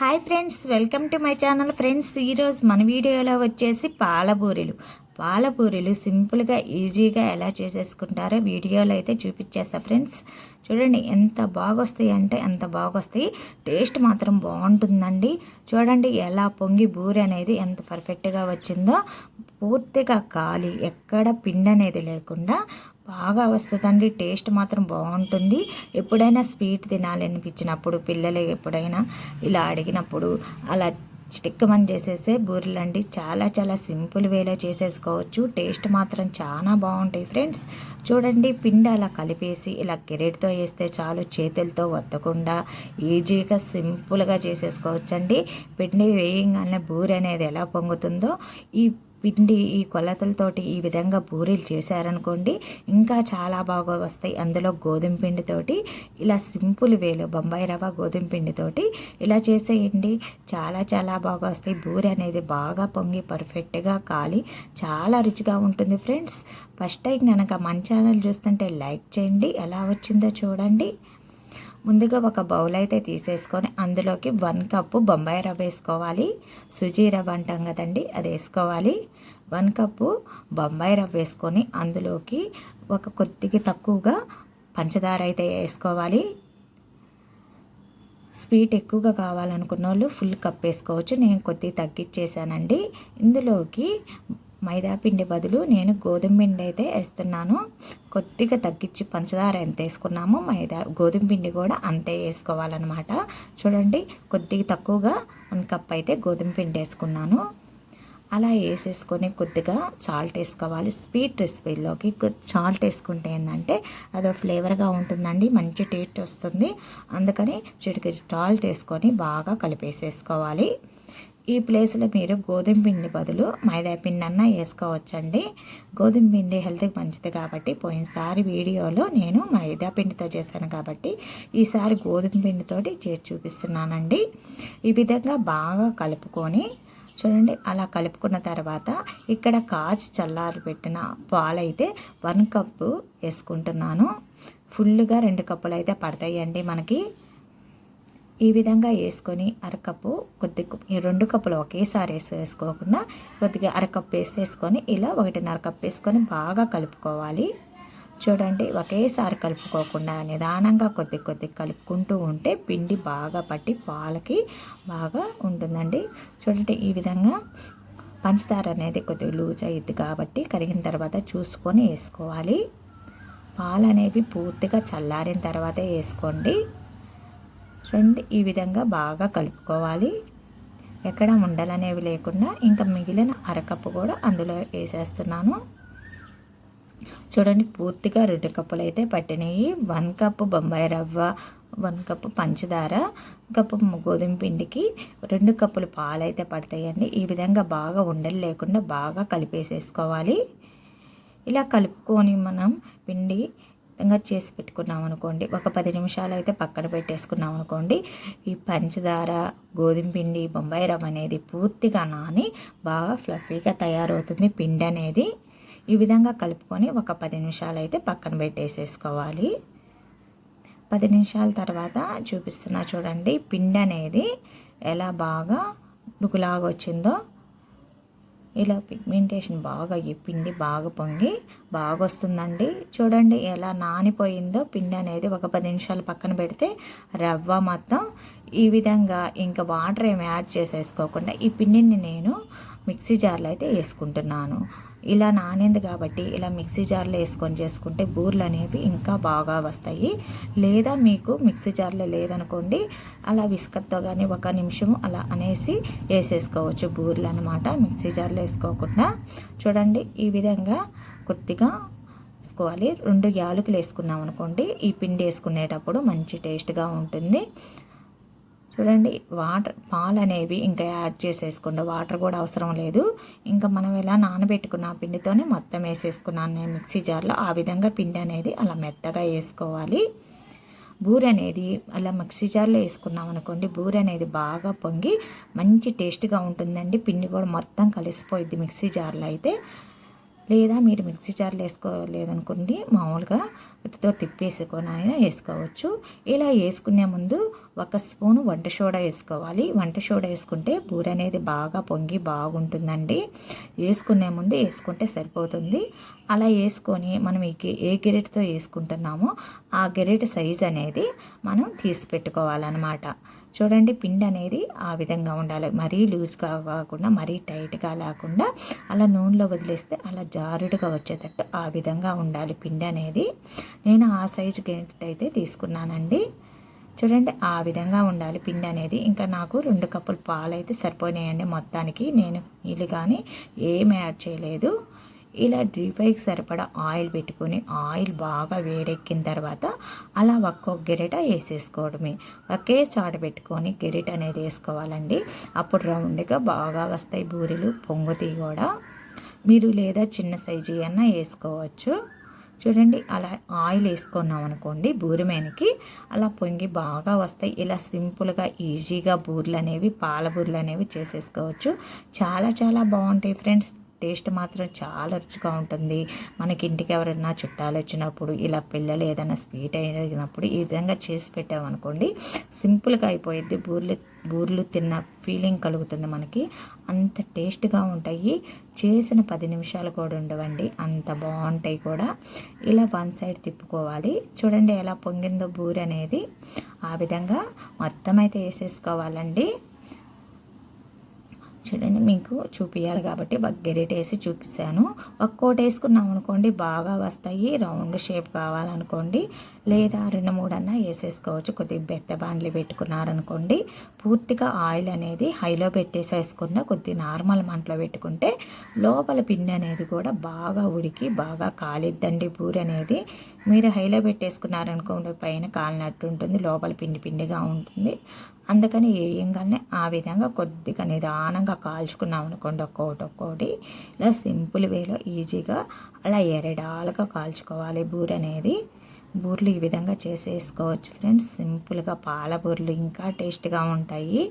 Hi friends welcome to my channel. Friends ఈరోజు మన వీడియోలో వచ్చేసి పాలపూరీలు పాలపూరీలు సింపుల్గా ఈజీగా ఎలా చేసేసుకుంటారో వీడియోలో అయితే చూపించేస్తా ఫ్రెండ్స్. చూడండి ఎంత బాగొస్తాయి అంటే ఎంత బాగొస్తాయి. టేస్ట్ మాత్రం బాగుంటుందండి. చూడండి ఎలా పొంగి బూరి అనేది ఎంత పర్ఫెక్ట్గా వచ్చిందో. పూర్తిగా కాలి ఎక్కడ పిండి అనేది లేకుండా బాగా వస్తుందండి. టేస్ట్ మాత్రం బాగుంటుంది. ఎప్పుడైనా స్వీట్ తినాలనిపించినప్పుడు పిల్లలు ఎప్పుడైనా ఇలా అడిగినప్పుడు అలా చిటిక్కమని చేసేసే బూరెలండి. చాలా చాలా సింపుల్ వేలో చేసేసుకోవచ్చు. టేస్ట్ మాత్రం చాలా బాగుంటాయి ఫ్రెండ్స్. చూడండి పిండి అలా కలిపేసి ఇలా కెరెట్తో వేస్తే చాలు చేతులతో వత్తకుండా ఈజీగా సింపుల్గా చేసేసుకోవచ్చండి. పిండి వేయంగానే బూరె అనేది ఎలా పొంగుతుందో ఈ పిండి ఈ కొలతలతోటి ఈ విధంగా పూరీలు చేశారనుకోండి ఇంకా చాలా బాగా వస్తాయి. అందులో గోధుమ పిండితోటి ఇలా సింపుల్ వేలు బొంబాయి రవ్వ గోధుమ పిండితోటి ఇలా చేసేయండి. చాలా చాలా బాగా వస్తాయి. బూరి అనేది బాగా పొంగి పర్ఫెక్ట్గా కాలి చాలా రుచిగా ఉంటుంది ఫ్రెండ్స్. ఫస్ట్ టైం కనుక మన ఛానల్ చూస్తుంటే లైక్ చేయండి. ఎలా వచ్చిందో చూడండి. ముందుగా ఒక బౌల్ అయితే తీసేసుకొని అందులోకి వన్ కప్పు బొంబాయి రవ్వ వేసుకోవాలి. సుజీ రవ్వ అంటాం కదండి అది వేసుకోవాలి. వన్ కప్పు బొంబాయి రవ్వ వేసుకొని అందులోకి ఒక కొద్దిగా తక్కువగా పంచదార అయితే వేసుకోవాలి. స్వీట్ ఎక్కువగా కావాలనుకున్న వాళ్ళు ఫుల్ కప్ వేసుకోవచ్చు. నేను కొద్దిగా తగ్గించేసానండి ఇందులోకి మైదా పిండి బదులు నేను గోధుమ పిండి అయితే వేస్తున్నాను. కొద్దిగా తగ్గించి పంచదార ఎంత వేసుకున్నామో మైదా గోధుమ పిండి కూడా అంతే వేసుకోవాలన్నమాట. చూడండి కొద్దిగా తక్కువగా వన్ కప్ అయితే గోధుమ పిండి వేసుకున్నాను. అలా వేసేసుకొని కొద్దిగా చాల్ట్ వేసుకోవాలి. స్వీట్ రెసిపీలోకి చాల్ట్ వేసుకుంటే ఏంటంటే అదో ఫ్లేవర్గా ఉంటుందండి మంచి టేస్ట్ వస్తుంది. అందుకని చిటికి చాల్ట్ వేసుకొని బాగా కలిపేసేసుకోవాలి. ఈ ప్లేస్లో మీరు గోధుమ పిండి బదులు మైదా పిండి అన్న వేసుకోవచ్చండి. గోధుమ పిండి హెల్త్కి మంచిది కాబట్టి పోయినసారి వీడియోలో నేను మైదా పిండితో చేశాను కాబట్టి ఈసారి గోధుమ పిండితోటి చేసి చూపిస్తున్నానండి. ఈ విధంగా బాగా కలుపుకొని చూడండి అలా కలుపుకున్న తర్వాత ఇక్కడ కాచి చల్లారి పెట్టిన పాలైతే వన్ కప్పు వేసుకుంటున్నాను. ఫుల్గా రెండు కప్పులు అయితే పడతాయండి మనకి. ఈ విధంగా వేసుకొని అరకప్పు కొద్ది రెండు కప్పులు ఒకేసారి వేసి వేసుకోకుండా కొద్దిగా అరకప్పు వేసేసుకొని ఇలా ఒకటిన్నర కప్పు వేసుకొని బాగా కలుపుకోవాలి. చూడండి ఒకేసారి కలుపుకోకుండా నిదానంగా కొద్ది కొద్ది కలుపుకుంటూ ఉంటే పిండి బాగా పట్టి పాలకి బాగా ఉంటుందండి. చూడండి ఈ విధంగా పంచదార అనేది కొద్దిగా లూజ్ అయ్యిద్ది కాబట్టి కరిగిన తర్వాత చూసుకొని వేసుకోవాలి. పాలు అనేవి పూర్తిగా చల్లారిన తర్వాతే వేసుకోండి. చూడండి ఈ విధంగా బాగా కలుపుకోవాలి. ఎక్కడ ఉండలనేవి లేకుండా ఇంకా మిగిలిన అరకప్పు కూడా అందులో వేసేస్తున్నాను. చూడండి పూర్తిగా రెండు కప్పులు అయితే పట్టినాయి. వన్ కప్పు బొంబాయి రవ్వ వన్ కప్పు పంచదార కప్పు గోధుమ పిండికి రెండు కప్పులు పాలు అయితే పడతాయండి. ఈ విధంగా బాగా ఉండలు లేకుండా బాగా కలిపేసేసుకోవాలి. ఇలా కలుపుకొని మనం పిండి మొత్తంగా చేసి పెట్టుకున్నాం అనుకోండి. ఒక పది నిమిషాలు అయితే పక్కన పెట్టేసుకున్నాం అనుకోండి. ఈ పంచదార గోధుమ పిండి బొంబాయి రవ్వ అనేది పూర్తిగా నాని బాగా ఫ్లఫీగా తయారవుతుంది. పిండి అనేది ఈ విధంగా కలుపుకొని ఒక పది నిమిషాలు అయితే పక్కన పెట్టేసేసుకోవాలి. పది నిమిషాల తర్వాత చూపిస్తున్నా చూడండి. పిండి అనేది ఎలా బాగా నుకులాగా వచ్చిందో ఇలా పిగ్మెంటేషన్ బాగా ఈ పిండి బాగా పొంగి బాగా వస్తుందండి చూడండి ఎలా నానిపోయిందో పిండి అనేది ఒక పది నిమిషాలు పక్కన పెడితే రవ్వ మొత్తం ఈ విధంగా ఇంకా వాటర్ ఏమి యాడ్ చేసేసుకోకుండా ఈ పిండిని నేను మిక్సీ జార్లో అయితే వేసుకుంటున్నాను. ఇలా నానింది కాబట్టి ఇలా మిక్సీ జార్లో వేసుకొని చేసుకుంటే బూర్లు అనేవి ఇంకా బాగా వస్తాయి. లేదా మీకు మిక్సీ జార్లో లేదనుకోండి అలా విస్కర్తో కానీ ఒక నిమిషం అలా అనేసి వేసేసుకోవచ్చు బూర్లు అనమాట మిక్సీ జార్లో వేసుకోకుండా చూడండి ఈ విధంగా కొద్దిగా వేసుకోవాలి. రెండు యాలకులు వేసుకున్నాం అనుకోండి ఈ పిండి వేసుకునేటప్పుడు మంచి టేస్ట్గా ఉంటుంది. చూడండి వాటర్ పాలు అనేవి ఇంకా యాడ్ చేసేసుకోండి. వాటర్ కూడా అవసరం లేదు. ఇంకా మనం ఎలా నానబెట్టుకున్న పిండితోనే మొత్తం వేసేసుకున్నాను నేను మిక్సీ జార్లో. ఆ విధంగా పిండి అనేది అలా మెత్తగా వేసుకోవాలి. బూరె అనేది అలా మిక్సీ జార్లో వేసుకున్నాం అనుకోండి బూరె అనేది బాగా పొంగి మంచి టేస్ట్గా ఉంటుందండి. పిండి కూడా మొత్తం కలిసిపోయిద్ది మిక్సీ జార్లో అయితే. లేదా మీరు మిక్సీ జార్లో వేసుకోలేదనుకోండి మామూలుగా వీటితో తిప్పేసుకొని అయినా వేసుకోవచ్చు. ఇలా వేసుకునే ముందు ఒక స్పూను వంట సోడా వేసుకోవాలి. వంట సోడా వేసుకుంటే బూర అనేది బాగా పొంగి బాగుంటుందండి. వేసుకునే ముందు వేసుకుంటే సరిపోతుంది. అలా వేసుకొని మనం ఈ ఏ గెరెట్తో వేసుకుంటున్నామో ఆ గెరెట్ సైజ్ అనేది మనం తీసి పెట్టుకోవాలన్నమాట. చూడండి పిండి అనేది ఆ విధంగా ఉండాలి. మరీ లూజ్గా కాకుండా మరీ టైట్గా లేకుండా అలా నూనెలో వదిలేస్తే అలా జారుడుగా వచ్చేటట్టు ఆ విధంగా ఉండాలి పిండి అనేది. నేను ఆ సైజు గెరెట్ అయితే తీసుకున్నానండి. చూడండి ఆ విధంగా ఉండాలి పిండి అనేది. ఇంకా నాకు రెండు కప్పులు పాలు అయితే సరిపోయినాయండి మొత్తానికి. నేను నీళ్ళు కానీ ఏం యాడ్ చేయలేదు. ఇలా డీప్ ఫ్రైకి సరిపడా ఆయిల్ పెట్టుకొని ఆయిల్ బాగా వేడెక్కిన తర్వాత అలా ఒక్కొక్క గెరిట వేసేసుకోవడమే. ఒకే చాట పెట్టుకొని గెరిట అనేది వేసుకోవాలండి. అప్పుడు రౌండ్గా బాగా వస్తాయి బూరెలు పొంగుతాయి కూడా. మీరు లేదా చిన్న సైజు అయినా వేసుకోవచ్చు. చూడండి అలా ఆయిల్ వేసుకున్నాం అనుకోండి బూరిమేనకి అలా పొంగి బాగా వస్తాయి. ఇలా సింపుల్గా ఈజీగా బూర్లు అనేవి పాల బూర్లు అనేవి చేసేసుకోవచ్చు. చాలా చాలా బాగుంటాయి ఫ్రెండ్స్. టేస్ట్ మాత్రం చాలా రుచిగా ఉంటుంది. మనకి ఇంటికి ఎవరైనా చుట్టాలు వచ్చినప్పుడు ఇలా పిల్లలు ఏదైనా స్వీట్ అయినప్పుడు ఈ విధంగా చేసి పెట్టామనుకోండి సింపుల్గా అయిపోయింది బూర్లు బూర్లు తిన్న ఫీలింగ్ కలుగుతుంది మనకి. అంత టేస్ట్గా ఉంటాయి. చేసిన పది నిమిషాలు కూడా ఉండవండి. అంత బాగుంటాయి కూడా. ఇలా వన్ సైడ్ తిప్పుకోవాలి. చూడండి ఎలా పొంగిందో బూరి అనేది ఆ విధంగా మొత్తం అయితే వేసేసుకోవాలండి. చూడండి మీకు చూపించాలి కాబట్టి గెరెట్ వేసి చూపిస్తాను ఒక్కోటి వేసుకున్నాం అనుకోండి బాగా వస్తాయి రౌండ్ షేప్ కావాలనుకోండి లేదా రెండు మూడన్నా వేసేసుకోవచ్చు. కొద్దిగా బెత్త బాండ్లు పెట్టుకున్నారనుకోండి పూర్తిగా ఆయిల్ అనేది హైలో పెట్టేసి వేసుకున్న కొద్ది నార్మల్ మంటలో పెట్టుకుంటే లోపల పిండి అనేది కూడా బాగా ఉడికి బాగా కాలిద్దండి పూరి అనేది. మీరు హైలో పెట్టేసుకున్నారనుకోండి పైన కాలినట్టు ఉంటుంది లోపల పిండి పిండిగా ఉంటుంది. అందుకని వేయంగానే ఆ విధంగా కొద్దిగా నిదానంగా కాల్చుకున్నాం అనుకోండి ఒక్కొక్కటి ఒక్కొక్కటి. ఇలా సింపుల్ వేలో ఈజీగా అలా ఎరడాలుగా కాల్చుకోవాలి బూర అనేది. బూర్లు ఈ విధంగా చేసేసుకోవచ్చు ఫ్రెండ్స్. సింపుల్గా పాల బూర్లు ఇంకా టేస్ట్గా ఉంటాయి.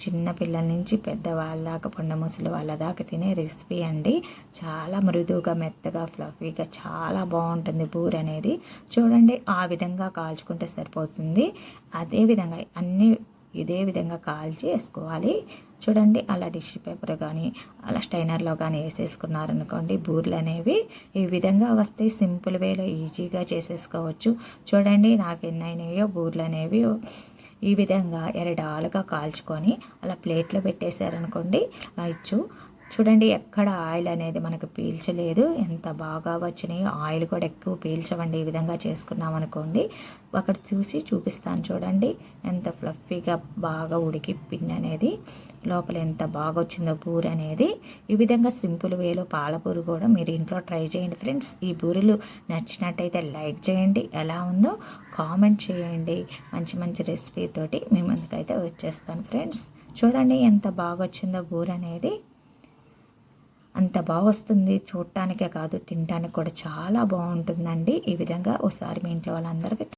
చిన్న పిల్లల నుంచి పెద్దవాళ్ళ దాకా పండ ముసలి వాళ్ళ దాకా తినే రెసిపీ అండి. చాలా మృదువుగా మెత్తగా ఫ్లఫీగా చాలా బాగుంటుంది బూర అనేది. చూడండి ఆ విధంగా కాల్చుకుంటే సరిపోతుంది. అదే విధంగా అన్నీ ఇదే విధంగా కాల్చి వేసుకోవాలి. చూడండి అలా టిష్యూ పేపర్ కానీ అలా స్టైనర్లో కానీ వేసేసుకున్నారనుకోండి బూర్లు అనేవి ఈ విధంగా వస్తే సింపుల్ వేలో ఈజీగా చేసేసుకోవచ్చు. చూడండి నాకు ఎన్నైనాయో బూర్లు అనేవి. ఈ విధంగా ఎరడాలుగా కాల్చుకొని అలా ప్లేట్లో పెట్టేశారనుకోండి ఇచ్చు. చూడండి ఎక్కడ ఆయిల్ అనేది మనకు పీల్చలేదు. ఎంత బాగా వచ్చినాయి ఆయిల్ కూడా ఎక్కువ పీల్చవండి. ఈ విధంగా చేసుకున్నాం అనుకోండి. అక్కడ చూసి చూపిస్తాను చూడండి. ఎంత ఫ్లఫీగా బాగా ఉడికి పిన్ అనేది లోపల ఎంత బాగా వచ్చిందో బూరి అనేది. ఈ విధంగా సింపుల్ వేలో పాలపూరి కూడా మీరు ఇంట్లో ట్రై చేయండి ఫ్రెండ్స్. ఈ బూరెలు నచ్చినట్టయితే లైక్ చేయండి. ఎలా ఉందో కామెంట్ చేయండి. మంచి మంచి రెసిపీతోటి మీ ముందుకైతే వచ్చేస్తాను ఫ్రెండ్స్. చూడండి ఎంత బాగా వచ్చిందో బూర అనేది. అంత బాగా వస్తుంది చూడటానికే కాదు తినడానికి కూడా చాలా బాగుంటుందండి. ఈ విధంగా ఒకసారి మీ ఇంట్లో వాళ్ళందరికీ